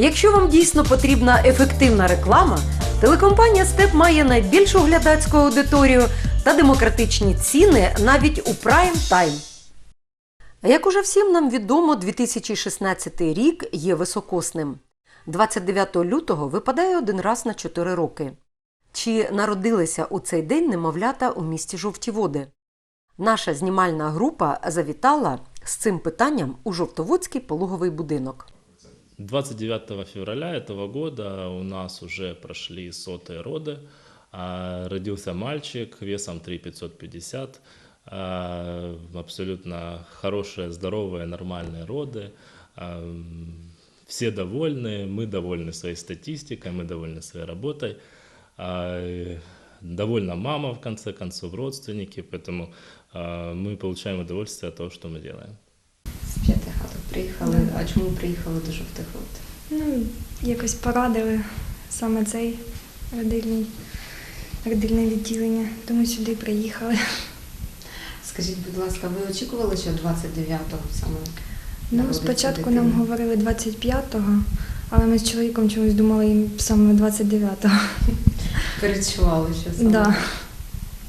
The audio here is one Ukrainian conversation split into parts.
Якщо вам дійсно потрібна ефективна реклама, телекомпанія Степ має найбільшу глядацьку аудиторію та демократичні ціни навіть у прайм тайм. Як уже всім нам відомо, 2016 рік є високосним. 29 лютого випадає один раз на 4 роки. Чи народилися у цей день немовлята у місті Жовті Води? Наша знімальна група завітала з цим питанням у Жовтоводський пологовий будинок. 29 февраля этого года у нас уже прошли сотые роды. А, Родился мальчик весом 3550. а, Абсолютно хорошие, здоровые, нормальные роды. А, Все довольны, мы довольны своей статистикой, мы довольны своей работой. Довольна мама, в конце концов, родственники, поэтому мы получаем удовольствие от того, что мы делаем. З п'яти. А чому приїхали до жовтих вод? Ну, якось порадили саме цей родильний, родильне відділення, тому сюди приїхали. Скажіть, будь ласка, ви очікували, що 29-го саме? Ну, спочатку дитина? нам говорили 25-го, але ми з чоловіком чомусь думали їм саме 29-го. передчували, що саме Да.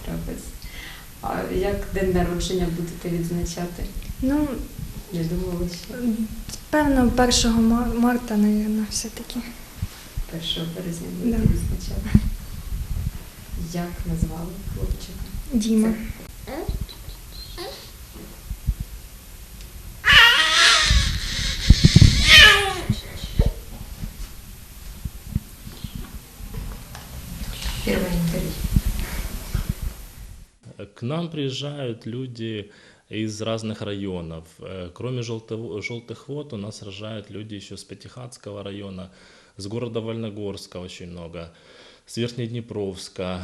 трапиться. А як день народження будете відзначати? Ну, Не думали, певно, 1 марта, мабуть, все-таки. 1 березня будете Да. відзначати. Як назвали хлопчика? Діма. Інтерв'ю. К нам приезжают люди из разных районов. Э, Кроме желтого- желтых вод у нас рожают люди еще с Пятихатского района, с города Вольногорска очень много, с Верхнеднепровска,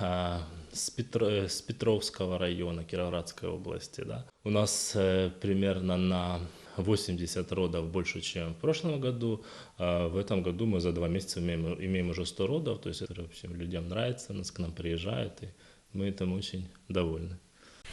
а, с, Петр- э, с Петровского района Кировоградской области. Да. У нас э, примерно на 80 родов больше, чем в прошлом году. А В этом году мы за два месяца имеем, имеем уже 100 родов, то есть это вообще людям нравится, нас к нам приезжают, и мы этим очень довольны.